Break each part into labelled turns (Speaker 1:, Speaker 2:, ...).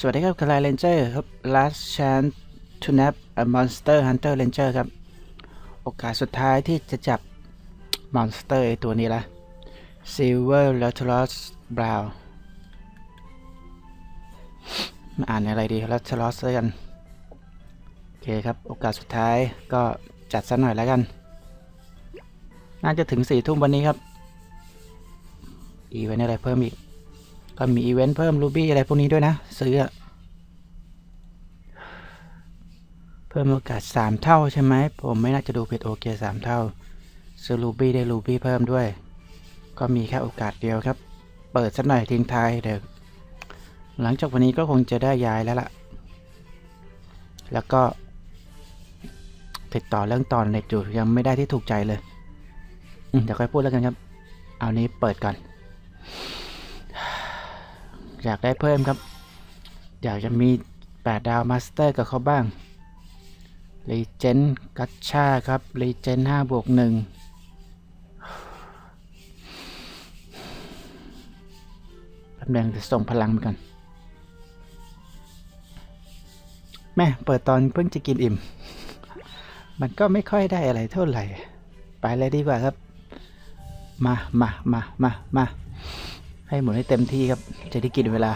Speaker 1: สวัสดีครับคลายเลนเจอร์ครับ last chance to nab a monster hunter ranger ครับ โอกาสสุดท้ายที่จะจับมอนสเตอร์ไอตัวนี้ละ silver l a t e r o s brown มาอ่านอะไรดี l a t e r o s แล้วกัน โอเคครับ โอกาสสุดท้ายก็จัดสักหน่อยแล้วกัน น่าจะถึงสี่ทุ่มวันนี้ครับ อีเวนต์อะไรเพิ่มอีก ก็มีอีเวนต์เพิ่มรูบี้อะไรพวกนี้ด้วยนะ ซื้อ เพิ่มโอกาส 3 เท่าใช่ไหม ผมไม่น่าจะดูผิดโอเค 3 เท่า ซื้อรูบี้ได้รูบี้เพิ่มด้วย ก็มีแค่โอกาสเดียวครับ เปิดสักหน่อยทิ้งท้ายเดี๋ยวหลังจากวันนี้ก็คงจะได้ย้ายแล้วล่ะ แล้วก็ติดต่อเรื่องตอนเน็ตอยู่ยังไม่ได้ที่ถูกใจเลยเดี๋ยวค่อยพูดแล้วกันครับ เอานี้เปิดก่อน อยากได้เพิ่มครับ อยากจะมี 8 ดาวมาสเตอร์กับเขาบ้างรีเจนกัชชาครับรีเจน5บวก1แป๊บนึงจะส่งพลังไปก่อนแม่เปิดตอนเพิ่งจะกินอิ่ม มันก็ไม่ค่อยได้อะไรเท่าไหร่ ไปเลยดีกว่าครับ มามามามามา ให้หมุนให้เต็มที่ครับจะได้กินเวลา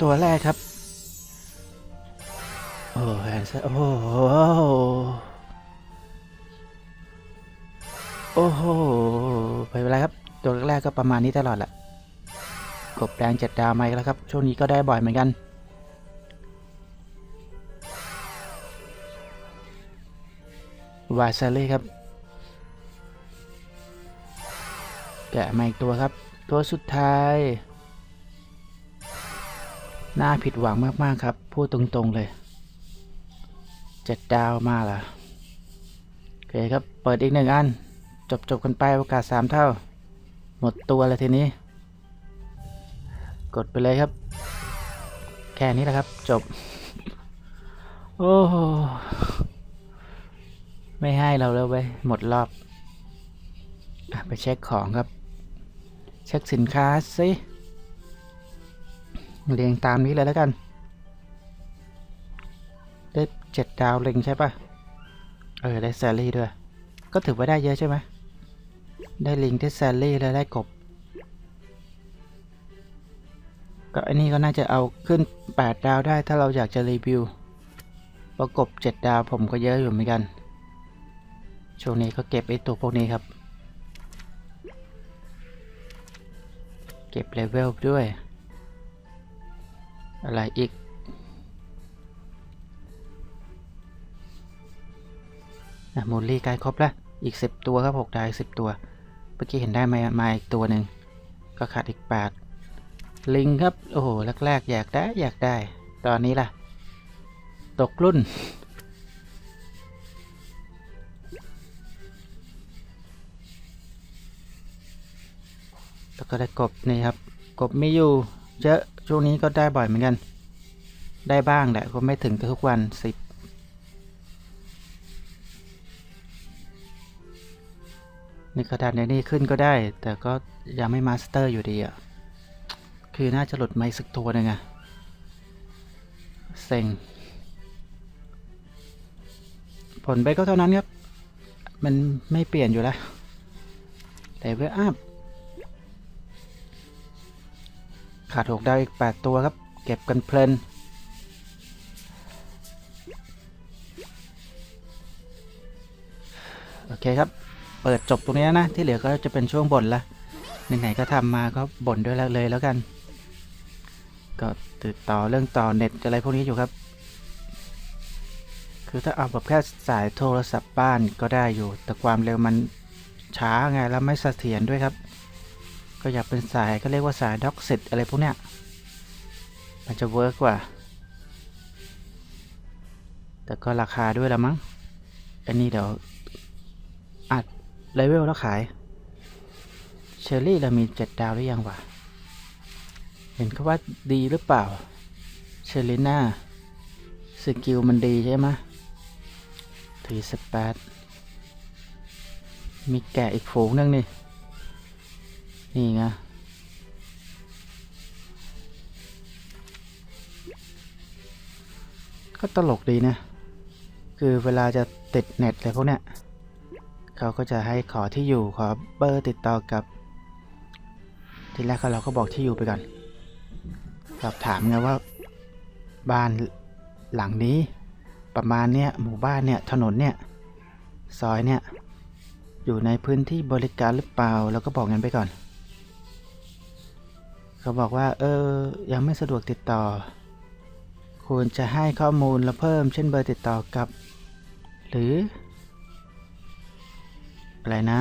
Speaker 1: ตัวแรกครับ โอ้แอนซ์โอ้โหโอ้โหไปเวลาครับ ตัวแรกก็ประมาณนี้ตลอดแหละกบแดงเจ็ดดาวมาแล้วครับ ช่วงนี้ก็ได้บ่อยเหมือนกันวาซาเล่ครับ แกะมาอีกตัวครับ ตัวสุดท้าย น่าผิดหวังมาก ๆ ครับ พูดตรง ๆ เลยเจ็ดดาวมาล่ะโอเคครับ เปิดอีกหนึ่งอัน จบจบกันไปโอกาสสามเท่า หมดตัวเลยทีนี้ กดไปเลยครับ แค่นี้แหละครับ จบ โอ้ไม่ให้เราแล้วเว้ย หมดรอบ ไปเช็คของครับ เช็คสินค้าสิเรียงตามนี้เลยแล้วกัน ได้เจ็ดดาวเล็งใช่ปะเออ ได้แซลลี่ด้วย ก็ถือว่าได้เยอะใช่ไหม ได้ลิงได้แซลลี่แล้วได้กบ ก็อันนี้ก็น่าจะเอาขึ้น 8 ดาวได้ถ้าเราอยากจะรีวิว ประกบ 7 ดาวผมก็เยอะอยู่เหมือนกัน ช่วงนี้ก็เก็บไอ้ตัวพวกนี้ครับ เก็บเลเวลด้วย อะไรอีกนะมูลลี่ใกล้ครบแล้วอีก 10 ตัวครับ6ดาวอีก10 ตัว เมื่อกี้เห็นได้มามาอีกตัวหนึ่ง ก็ขาดอีก 8 ลิงครับ โอ้โห แรกๆ อยากได้ อยากได้ ตอนนี้ล่ะ ตกรุ่น แล้วก็ได้กบนี่ครับ กบไม่อยู่เยอะช่วงนี้ก็ได้บ่อยเหมือนกัน ได้บ้างแหละก็ไม่ถึงกับทุกวันสิบนี่กระดานในนี่ขึ้นก็ได้ แต่ก็ยังไม่มาสเตอร์อยู่ดีอะ คือน่าจะหลุดไม้สักตัวหนึ่งอะเซ็ง ผลไปก็เท่านั้นครับ มันไม่เปลี่ยนอยู่แล้วแต่เวลอัพ ขาดหกดาวอีก 8 ตัวครับ เก็บกันเพลินโอเคครับ เปิดจบตรงนี้แล้วนะ ที่เหลือก็จะเป็นช่วงบ่นละไหนๆก็ทำมาก็บ่นด้วยแล้วเลยแล้วกัน ก็ติดต่อเรื่องต่อเน็ตอะไรพวกนี้อยู่ครับ คือถ้าเอาแบบแค่สายโทรศัพท์บ้านก็ได้อยู่ แต่ความเร็วมันช้าไงแล้วไม่เสถียรด้วยครับ ก็อยากเป็นสายก็เรียกว่าสายด็อกซิตอะไรพวกเนี้ย มันจะเวิร์กกว่า แต่ก็ราคาด้วยละมั้ง อันนี้เดี๋ยว อัดเลเวลแล้วขาย เชอรี่เรามีเจ็ดดาวหรือยังวะ เห็นเขาว่าดีหรือเปล่า เชอริน่า สกิลมันดีใช่ไหมทีสแปดมีแกะอีกฝูงนึงนี่ นี่ไงก็ตลกดีนะ คือเวลาจะติดเน็ตอะไรพวกเนี้ยเขาก็จะให้ขอที่อยู่ขอเบอร์ติดต่อกับ ทีแรกเราก็บอกที่อยู่ไปก่อนสอบถามไงว่าบ้านหลังนี้ ประมาณเนี้ยหมู่บ้านเนี่ยถนนเนี่ยซอยเนี่ยอยู่ในพื้นที่บริการหรือเปล่า แล้วก็บอกงั้นไปก่อน เขาบอกว่า เออ ยังไม่สะดวกติดต่อ ควรจะให้ข้อมูลเราเพิ่ม เช่นเบอร์ติดต่อกับ หรือ อะไรนะ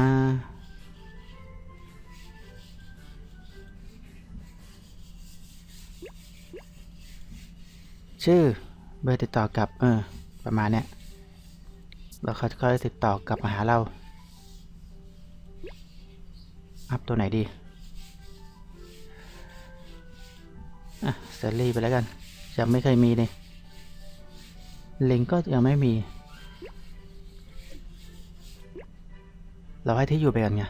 Speaker 1: ชื่อ เบอร์ติดต่อกับ เออ ประมาณเนี้ยแล้วเขาก็ติดต่อกลับมาหาเรา อัพตัวไหนดี อะเซรีไปแล้วกันยังไม่เคยมีเลยลิงก็ยังไม่มี เราให้ที่อยู่ไปกันไง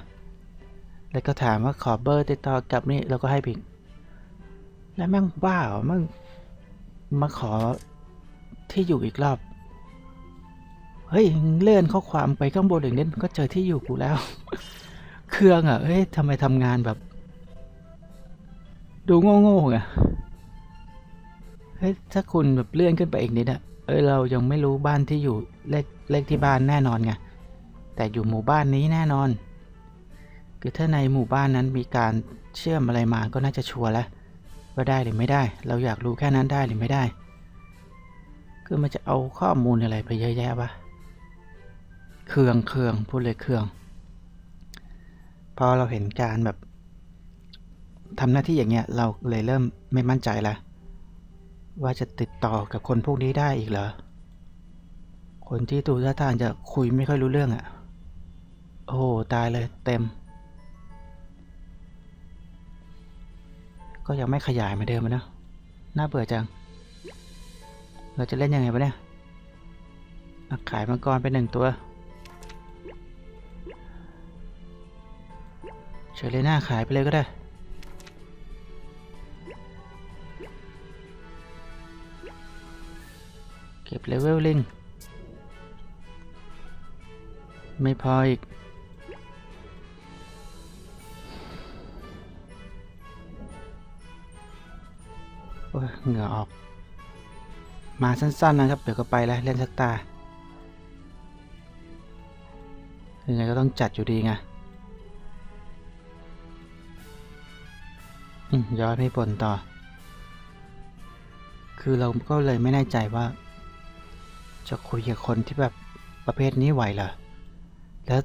Speaker 1: แล้วก็ถามว่าขอเบอร์ติดต่อกับนี่เราก็ให้พิงแล้วแม่งบ้าเหรอแม่งมาขอที่อยู่อีกรอบ เฮ้ยเลื่อนข้อความไปข้างบนอีกนิดก็เจอที่อยู่กูแล้ว เครื่องอะเฮ้ยทำไมทำงานแบบ ดูโง่ๆอะเฮ้ยถ้าคุณแบบเลื่อนขึ้นไปอีกนิดอะเอ้ยเรายังไม่รู้บ้านที่อยู่เลขเลขที่บ้านแน่นอนไงแต่อยู่หมู่บ้านนี้แน่นอน คือถ้าในหมู่บ้านนั้นมีการเชื่อมอะไรมาก็น่าจะชัวร์แล้วว่าได้หรือไม่ได้ เราอยากรู้แค่นั้นได้หรือไม่ได้ คือมันจะเอาข้อมูลอะไรไปเยอะแยะวะเครื่องเครื่องพูดเลยเครื่อง พอเราเห็นการแบบ ทำหน้าที่อย่างเงี้ยเราเลยเริ่มไม่มั่นใจล้วว่าจะติดต่อกับคนพวกนี้ได้อีกเหรอ คนที่ดูท่าทางจะคุยไม่ค่อยรู้เรื่องอะ่ะ โอ้โหตายเลยเต็ม ก็ยังไม่ขยายเหมาเดิมอะนะน่าเบื่อจัง เราจะเล่นยังไงวะเนี่ยขายมังกรไปหนึ่งตัวเชอเลน่าขายไปเลยก็ได้ เก็บเลเวลลิง ไม่พออีก โอ้ยเหงื่อออก มาสั้นๆนะครับ เดี๋ยวก็ไปแล้ว เล่นสักตา ยังไงก็ต้องจัดอยู่ดีไงย้อนให้ผลต่อ คือเราก็เลยไม่แน่ใจว่า จะคุยกับคนที่แบบประเภทนี้ไหวเหรอ แล้ว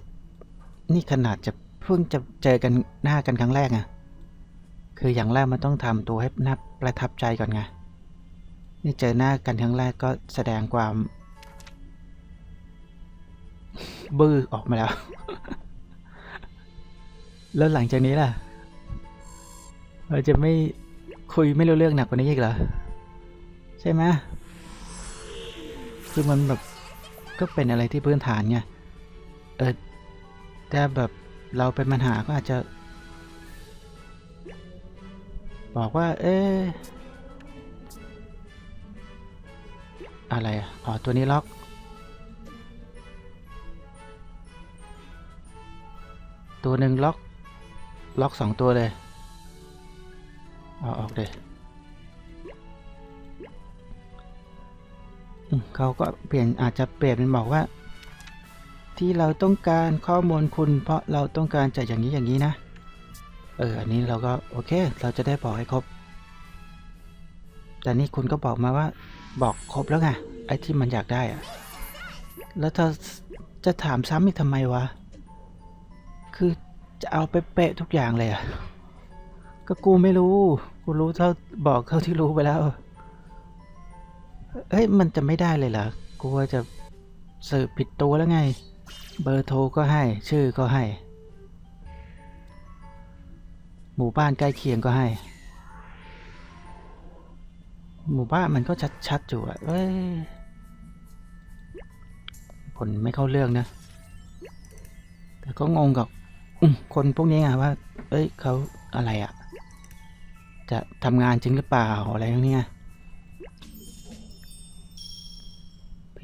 Speaker 1: นี่ขนาดจะเพิ่งจะเจอกันหน้ากันครั้งแรกไงคืออย่างแรกมันต้องทำตัวให้น่าประทับใจก่อนไง นี่เจอหน้ากันครั้งแรกก็แสดงความ บื้อออกมาแล้ว แล้วหลังจากนี้ล่ะ เราจะไม่คุยไม่รู้เรื่องหนักกว่านี้อีกเหรอ ใช่ไหม คือมันแบบก็เป็นอะไรที่พื้นฐานไง เออแต่แบบเราเป็นปัญหาก็อาจจะ บอกว่า เอ๊ะอะไรอะ อ๋อ ตัวนี้ล็อก ตัวหนึ่งล็อก ล็อกสองตัวเลย เอาออกเลย เขาก็เปลี่ยนอาจจะเปลี่ยนเป็นบอกว่า ที่เราต้องการข้อมูลคุณ เพราะเราต้องการจะอย่างนี้อย่างนี้นะ เอออันนี้เราก็โอเค เราจะได้บอกให้ครบ แต่นี่คุณก็บอกมาว่า บอกครบแล้วไงไอ้ที่มันอยากได้อะแล้วเธอจะถามซ้ำอีกทำไมวะ คือจะเอาไปเป๊ะทุกอย่างเลยอะก็กูไม่รู้ กูรู้เท่าบอกเท่าที่รู้ไปแล้ว เฮ้ย มันจะไม่ได้เลยเหรอกูว่าจะสืบผิดตัวแล้วไง เบอร์โทรก็ให้ ชื่อก็ให้ หมู่บ้านใกล้เคียงก็ให้ หมู่บ้านมันก็ชัดๆอยู่อะเอ้ย ผลไม่เข้าเรื่องนะ แต่ก็งงกับคนพวกนี้ไงว่า เอ้ยเขาอะไรอะจะทำงานจริงหรือเปล่าอะไรอย่างเนี้ย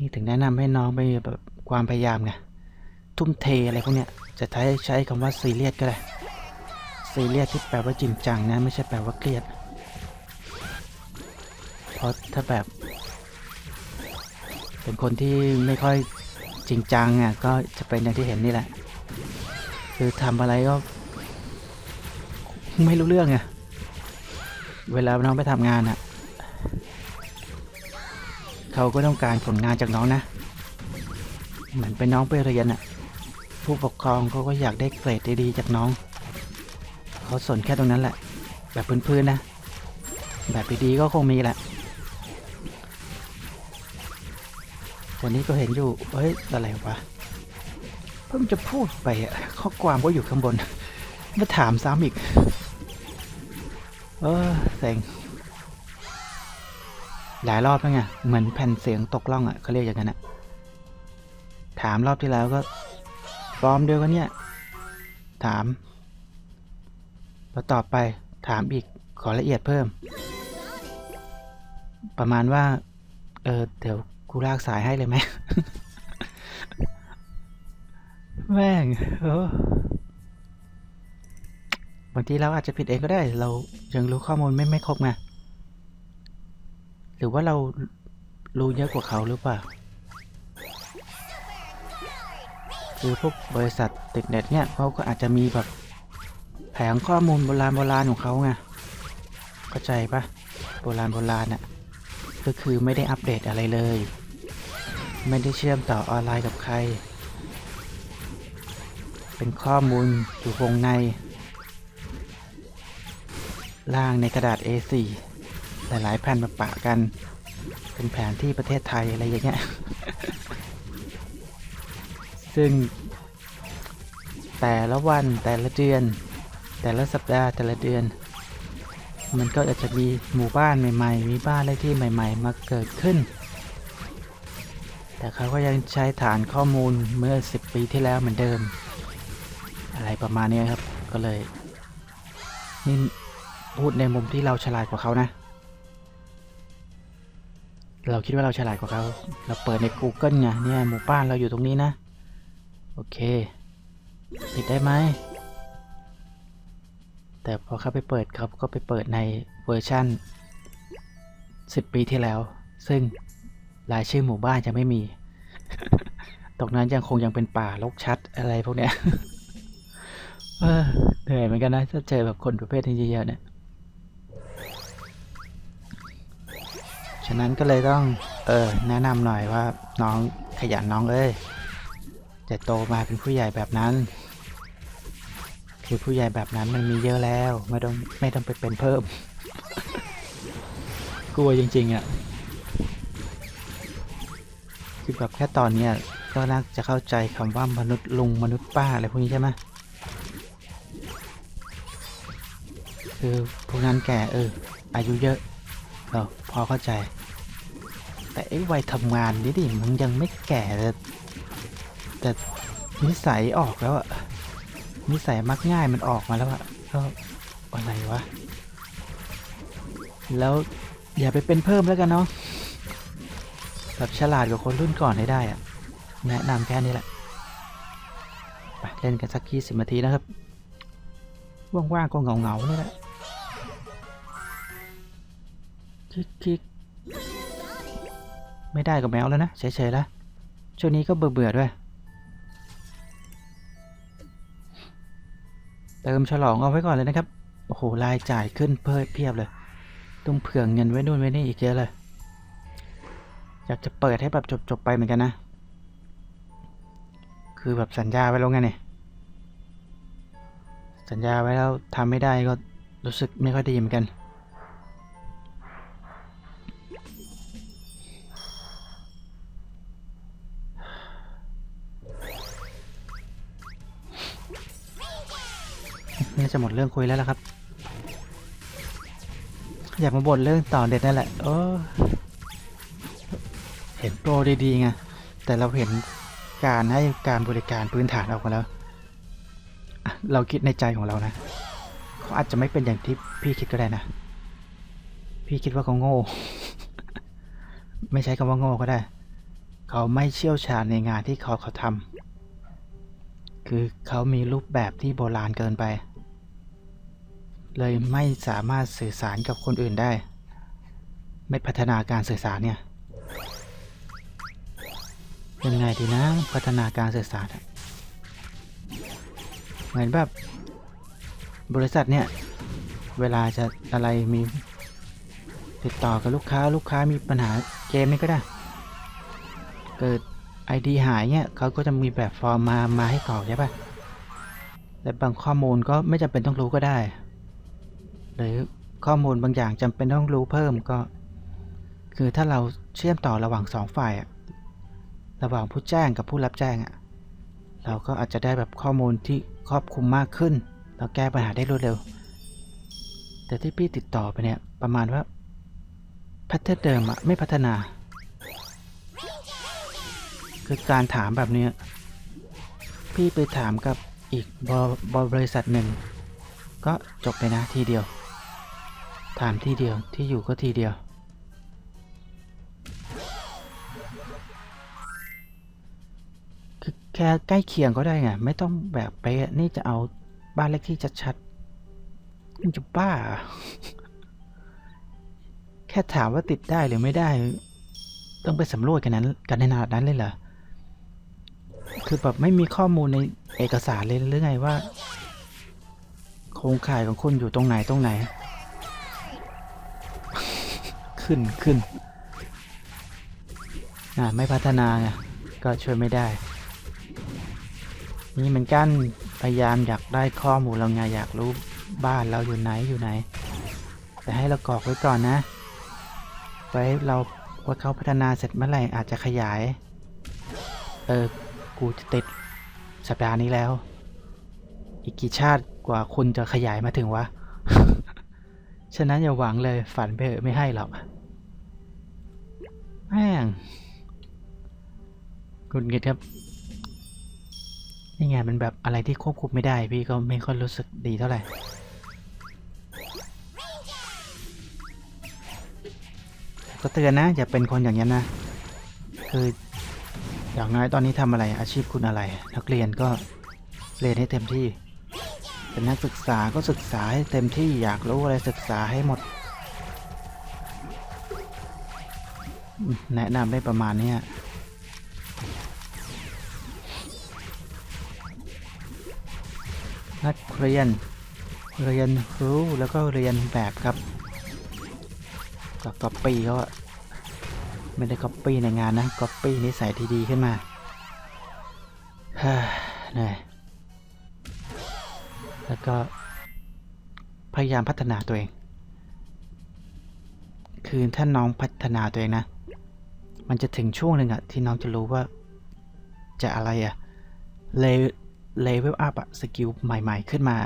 Speaker 1: พี่ถึงแนะนำให้น้องไปแบบความพยายามไงทุ่มเทอะไรพวกเนี้ยจะใช้ใช้คำว่าซีเรียสก็ได้ซีเรียสที่แปลว่าจริงจังนะไม่ใช่แปลว่าเครียดเพราะถ้าแบบ เป็นคนที่ไม่ค่อยจริงจังอะก็จะเป็นอย่างที่เห็นนี่แหละ คือทำอะไรก็ ไม่รู้เรื่องอะเวลาน้องไปทำงานอะ เขาก็ต้องการผลงานจากน้องนะ เหมือนเป็นน้องไปเรียนอะผู้ปกครองเขาก็อยากได้เกรดดีๆจากน้อง เขาสนแค่ตรงนั้นแหละ แบบพื้นๆนะ แบบดีๆก็คงมีแหละวันนี้ก็เห็นอยู่ เฮ้ย อะไรวะ เพิ่งจะพูดไปอะข้อความก็อยู่ข้างบน มาถามซ้ำอีก เออเซ็ง หลายรอบแล้วไง เหมือนแผ่นเสียงตกล่องอะเขาเรียกอย่างนั้นอะถามรอบที่แล้วก็ฟอร์มเดียวกันเนี่ย ถามพอตอบไปถามอีกขอละเอียดเพิ่ม ประมาณว่า เออเดี๋ยวกูลากสายให้เลยไหมแม่งเออบางทีเราอาจจะผิดเองก็ได้ เรายังรู้ข้อมูลไม่ไม่ครบไง หรือว่าเรารู้เยอะกว่าเขาหรือเปล่าคือพวกบริษัทติดเน็ตเนี่ยเขาก็อาจจะมีแบบแผงข้อมูลโบราณโบราณของเขาไงเข้าใจปะโบราณโบราณอะก็คือไม่ได้อัปเดตอะไรเลย ไม่ได้เชื่อมต่อออนไลน์กับใคร เป็นข้อมูลอยู่วงใน ล่างในกระดาษ A4 หลายๆแผ่นมาปะกัน เป็นแผนที่ประเทศไทยอะไรอย่างเงี้ย ซึ่ง แต่ละวันแต่ละเดือน แต่ละสัปดาห์แต่ละเดือน มันก็อาจจะมีหมู่บ้านใหม่ๆ มีบ้านเลขที่ใหม่ ๆ มาเกิดขึ้น แต่เขาก็ยังใช้ฐานข้อมูลเมื่อ 10 ปีที่แล้วเหมือนเดิม อะไรประมาณนี้ครับก็เลยนี่พูดในมุมที่เราฉลาดกว่าเขานะ เราคิดว่าเราฉลาดกว่าเขาเราเปิดใน Google ไงเนี่ยหมู่บ้านเราอยู่ตรงนี้นะ โอเค ติดได้ไหม แต่พอเข้าไปเปิดครับก็ไปเปิดในเวอร์ชั่น 10 ปีที่แล้ว ซึ่งรายชื่อหมู่บ้านจะไม่มี ตรงนั้นยังคงยังเป็นป่ารกชัดอะไรพวกเนี้ยเออเหนื่อยเหมือนกันนะถ้าเจอแบบคนประเภทนี้เยอะๆเนี่ยะนั้นก็เลยต้อง เออ แนะนำหน่อยว่าน้องขยันน้องเอ้ยจะโตมาเป็นผู้ใหญ่แบบนั้น คือผู้ใหญ่แบบนั้นมันมีเยอะแล้ว ไม่ต้องไม่ต้องไปเป็นเพิ่ม กลัวจริงๆอะคือแบบแค่ตอนเนี้ยก็น่าจะเข้าใจคำว่ามนุษย์ลุงมนุษย์ป้าอะไรพวกนี้ใช่ไหมคือพวกนั้นแก่เอออายุเยอะเออพอเข้าใจ แต่ไอ้วัยทำงานนี่ดิมึงยังไม่แก่แต่แต่นิสัยออกแล้วอะนิสัยมักง่ายมันออกมาแล้วอะก็อะไรวะ แล้วอย่าไปเป็นเพิ่มแล้วกันเนาะแบบฉลาดกว่าคนรุ่นก่อนให้ได้อะแนะนำแค่นี้แหละไปเล่นกันสักยี่สิบนาทีนะครับ ว่างๆก็เงาๆนี่แหละคลิก ไม่ได้กับแมวแล้วนะเฉยๆแล้วช่วงนี้ก็เบื่อๆด้วย เติมฉลองเอาไว้ก่อนเลยนะครับ โอ้โหรายจ่ายขึ้นเพิ่มเพียบเลย ต้องเผื่อเงินไว้นู่นไว้นี่อีกเยอะเลย อยากจะเปิดให้แบบจบๆไปเหมือนกันนะ คือแบบสัญญาไว้แล้วไงเนี่ย สัญญาไว้แล้วทำไม่ได้ก็รู้สึกไม่ค่อยดีเหมือนกัน จะหมดเรื่องคุยแล้วล่ะครับ อยากมาบ่นเรื่องต่อเด็ดนั่นแหละโอ้เห็นโปรดีๆไงแต่เราเห็นการให้การบริการพื้นฐานออกมาแล้ว เราคิดในใจของเรานะเขาอาจจะไม่เป็นอย่างที่พี่คิดก็ได้นะ พี่คิดว่าเขาโง่ ไม่ใช้คำว่าโง่ก็ได้ เขาไม่เชี่ยวชาญในงานที่เขาเขาทำคือเขามีรูปแบบที่โบราณเกินไป เลยไม่สามารถสื่อสารกับคนอื่นได้ ไม่พัฒนาการสื่อสารเนี่ยยังไงดีนะพัฒนาการสื่อสารอะเหมือนแบบบริษัทเนี่ย เวลาจะอะไรมีติดต่อกับลูกค้าลูกค้ามีปัญหาเกมนี่ก็ได้ เกิด ID หายเนี่ยเขาก็จะมีแบบฟอร์มมามาให้กรอกใช่ปะและบางข้อมูลก็ไม่จำเป็นต้องรู้ก็ได้ หรือข้อมูลบางอย่างจำเป็นต้องรู้เพิ่มก็ คือถ้าเราเชื่อมต่อระหว่างสองฝ่ายอะระหว่างผู้แจ้งกับผู้รับแจ้งอะเราก็อาจจะได้แบบข้อมูลที่ครอบคลุมมากขึ้น เราแก้ปัญหาได้รวดเร็ว แต่ที่พี่ติดต่อไปเนี่ยประมาณว่าพัฒน์เดิมอะไม่พัฒนา คือการถามแบบนี้ พี่ไปถามกับอีกบบริษัทหนึ่ง ก็จบเลยนะทีเดียว ถามทีเดียวที่อยู่ก็ทีเดียว คือแค่ใกล้เคียงก็ได้ไง ไม่ต้องแบบไปนี่จะเอาบ้านเลขที่ชัดๆมันจะบ้า แค่ถามว่าติดได้หรือไม่ได้ ต้องไปสำรวจกันนั้นกันในนาดนั้นเลยเหรอคือแบบไม่มีข้อมูลในเอกสารเลยหรือไงว่า โครงข่ายของคุณอยู่ตรงไหนตรงไหน ขึ้นขึ้นอ่าไม่พัฒนาไงก็ช่วยไม่ได้ นี่เหมือนกันพยายามอยากได้ข้อมูลเราไงอยากรู้บ้านเราอยู่ไหนอยู่ไหน แต่ให้เรากรอกไว้ก่อนนะ ไว้เราว่าเขาพัฒนาเสร็จเมื่อไหร่อาจจะขยาย เออ กูจะติดสัปดาห์นี้แล้ว อีกกี่ชาติกว่าคุณจะขยายมาถึงวะ ฉะนั้นอย่าหวังเลยฝันไปเถอะไม่ให้หรอก แม่งคุณเกตครับนี่ไงมันแบบอะไรที่ควบคุมไม่ได้ พี่ก็ไม่ค่อยรู้สึกดีเท่าไหร่ก็เตือนนะ อย่าเป็นคนอย่างนี้นนะ คืออย่างน้อยตอนนี้ทำอะไรอาชีพคุณอะไร นักเรียนก็เรียนให้เต็มที่ เป็นนักศึกษาก็ศึกษาให้เต็มที่อยากรู้อะไรศึกษาให้หมด แนะนำได้ประมาณนี้นักเรียน เรียนรู้แล้วก็เรียนแบบครับก็ก๊อปปี้เขาไม่ได้ก๊อปปี้ในงานนะก๊อปปี้นิสัยที่ดีขึ้นมาฮ่าเนื่ยแล้วก็พยายามพัฒนาตัวเอง คือถ้าน้องพัฒนาตัวเองนะ มันจะถึงช่วงหนึ่งอะที่น้องจะรู้ว่าจะอะไรอะเลเลเวลอัพอะสกิลใหม่ๆ ขึ้นมา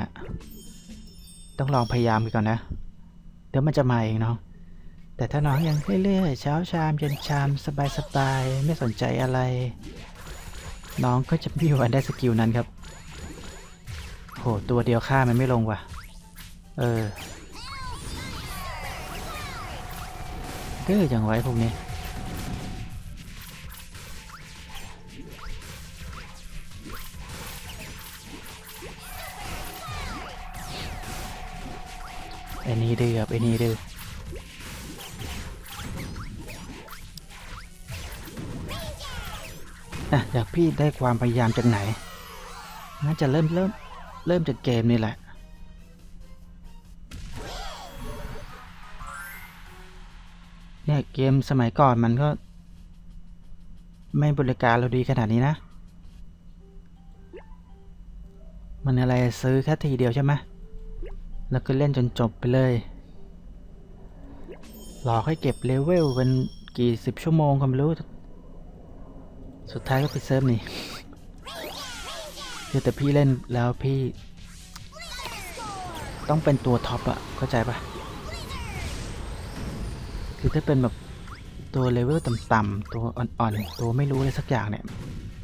Speaker 1: ต้องลองพยายามไปก่อนนะ เดี๋ยวมันจะมาเองเนาะแต่ถ้าน้องยังเรื่อยๆเช้าชามเย็นชามสบายๆไม่สนใจอะไร น้องก็จะไม่มีวันได้สกิลนั้นครับโหตัวเดียวฆ่ามันไม่ลงว่ะ เออเก้อจังไว้พวกนี้ นี่ดื้อครับไอ้นี่ดื้ออะอยากพี่ได้ความพยายามจากไหน น่าจะเริ่มเริ่มเริ่มจากเกมนี่แหละ เนี่ยเกมสมัยก่อนมันก็ ไม่บริการเราดีขนาดนี้นะ มันอะไรซื้อแค่ทีเดียวใช่ไหม แล้วก็เล่นจนจบไปเลย หลอกให้เก็บเลเวลเป็นกี่สิบชั่วโมงก็ไม่รู้ สุดท้ายก็ไปเซิร์ฟนี่คือแต่พี่เล่นแล้วพี่ ต้องเป็นตัวท็อปอะเข้าใจปะคือถ้าเป็นแบบตัวเลเวลต่ำๆตัวอ่อนๆ ตัวไม่รู้อะไรสักอย่างเนี่ย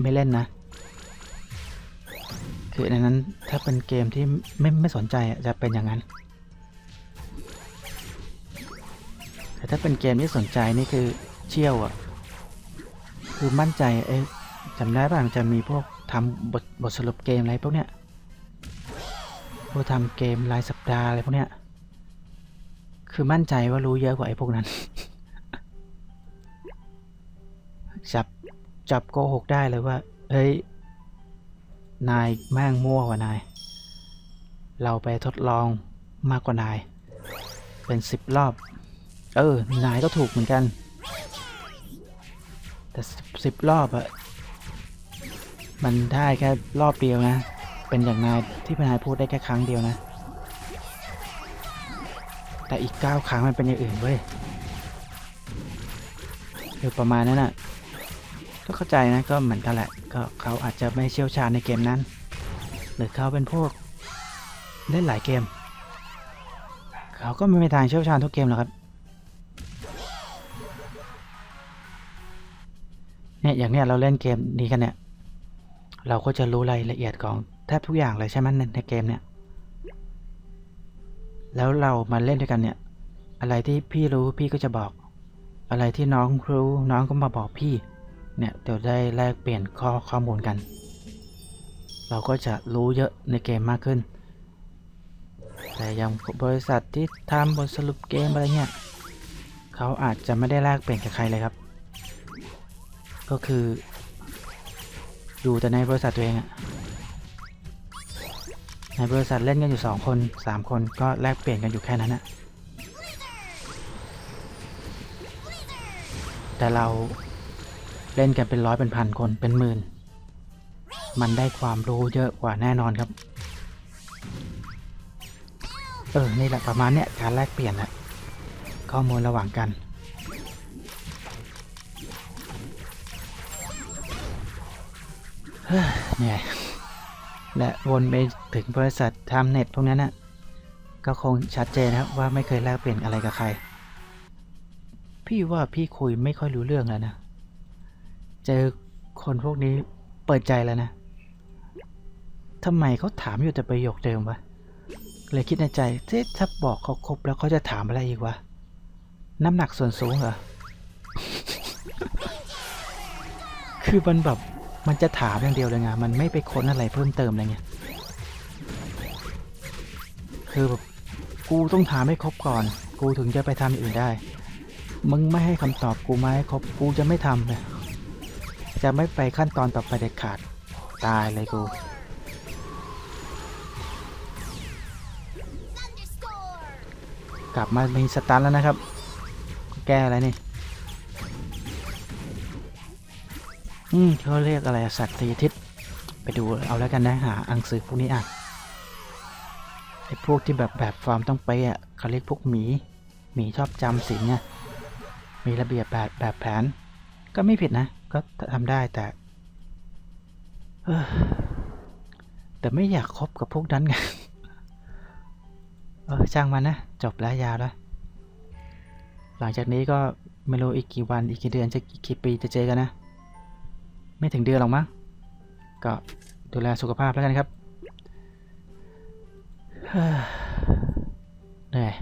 Speaker 1: ไม่เล่นนะ คือในนั้น ถ้าเป็นเกมที่ไม่ไม่สนใจจะเป็นอย่างนั้น แต่ถ้าเป็นเกมที่สนใจนี่คือเชี่ยวอะคือมั่นใจเอ๊ะจำได้ป่ะจะมีพวกทำบทบทสรุปเกมอะไรพวกเนี้ยพวกทำเกมรายสัปดาห์อะไรพวกเนี้ย คือมั่นใจว่ารู้เยอะกว่าไอ้พวกนั้น จับจับโกหกได้เลยว่า เฮ้ย นายแม่งมั่วกว่านาย เราไปทดลองมากกว่านาย เป็นสิบรอบ เออ นายก็ถูกเหมือนกัน แต่สิบรอบอะมันได้แค่รอบเดียวนะ เป็นอย่างนายที่พนายพูดได้แค่ครั้งเดียวนะ แต่อีกเก้าครั้งมันเป็นอย่างอื่นเว้ยคือประมาณนั้นอะ ก็เข้าใจนะก็เหมือนกันแหละก็เขาอาจจะไม่เชี่ยวชาญในเกมนั้น หรือเขาเป็นพวกเล่นหลายเกม เขาก็ไม่มีทางเชี่ยวชาญทุกเกมหรอกครับเนี่ยอย่างเนี้ยเราเล่นเกมนี้กันเนี่ย เราก็จะรู้รายละเอียดของแทบทุกอย่างเลยใช่ไหมในในเกมเนี่ยแล้วเรามาเล่นด้วยกันเนี่ย อะไรที่พี่รู้พี่ก็จะบอก อะไรที่น้องรู้น้องก็มาบอกพี่ เนี่ยเดี๋ยวได้แลกเปลี่ยนข้อข้อมูลกัน เราก็จะรู้เยอะในเกมมากขึ้น แต่ย่างบริษัทที่ทำบทสรุปเกมอะไรเงี้ยเขาอาจจะไม่ได้แลกเปลี่ยนกับใครเลยครับ ก็คืออยู่แต่ในบริษัทตัวเองอะในบริษัทเล่นกันอยู่สองคนสามคนก็แลกเปลี่ยนกันอยู่แค่นั้นอะแต่เรา เล่นกันเป็นร้อยเป็นพันคนเป็นหมื่น มันได้ความรู้เยอะกว่าแน่นอนครับ เออ นี่แหละประมาณเนี้ยการแลกเปลี่ยนอะข้อมูลระหว่างกัน เนื่ย และวนไปถึงบริษัททำเน็ตพวกนั้นน่ะก็คงชัดเจนครับว่าไม่เคยแลกเปลี่ยนอะไรกับใคร พี่ว่าพี่คุยไม่ค่อยรู้เรื่องแล้วนะ จอคนพวกนี้เปิดใจแล้วนะทำไมเขาถามอยู่แต่ประโยคเดิมวะ เลยคิดในใจเจ๊ถ้าบอกเขาครบแล้วเขาจะถามอะไรอีกวะ น้ำหนักส่วนสูงเหรอ คือมันแบบมันจะถามอย่างเดียวเลยไง มันไม่ไปค้นอะไรเพิ่มเติมอะไรเงี้ย คือแบบกูต้องถามให้ครบก่อน กูถึงจะไปทำอย่างอื่นได้ มึงไม่ให้คำตอบกูมาให้ครบ กูจะไม่ทำเลย จะไม่ไปขั้นตอนต่อไปเด็ดขาด ตายเลยกู กลับมามีสตันแล้วนะครับ แก้อะไรนี่ อืมเขาเรียกอะไรอะสัตว์ตีทิศ ไปดูเอาแล้วกันนะ หาอังสือพวกนี้อ่านไอ้พวกที่แบบแบบฟอร์มต้องไปอะเขาเรียกพวกหมี หมีชอบจำสิงไงมีระเบียบแบบแบบแผน ก็ไม่ผิดนะ ก็ทำได้แต่แต่ไม่อยากคบกับพวกนั้นไงเออช่างมันนะ จบแล้วยาวแล้ว หลังจากนี้ก็ไม่รู้อีกกี่วันอีกกี่เดือนจะอีกกี่ปีจะเจอกันนะ ไม่ถึงเดือนหรอกมั้งก็ดูแลสุขภาพแล้วกันครับเฮ้อเหนื่อย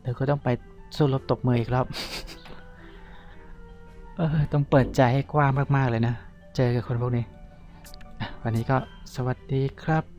Speaker 1: เดี๋ยวก็ต้องไปสู้รบตบมืออีกรอบ เออต้องเปิดใจให้กว้างมากๆเลยนะ เจอกับคนพวกนี้ วันนี้ก็สวัสดีครับ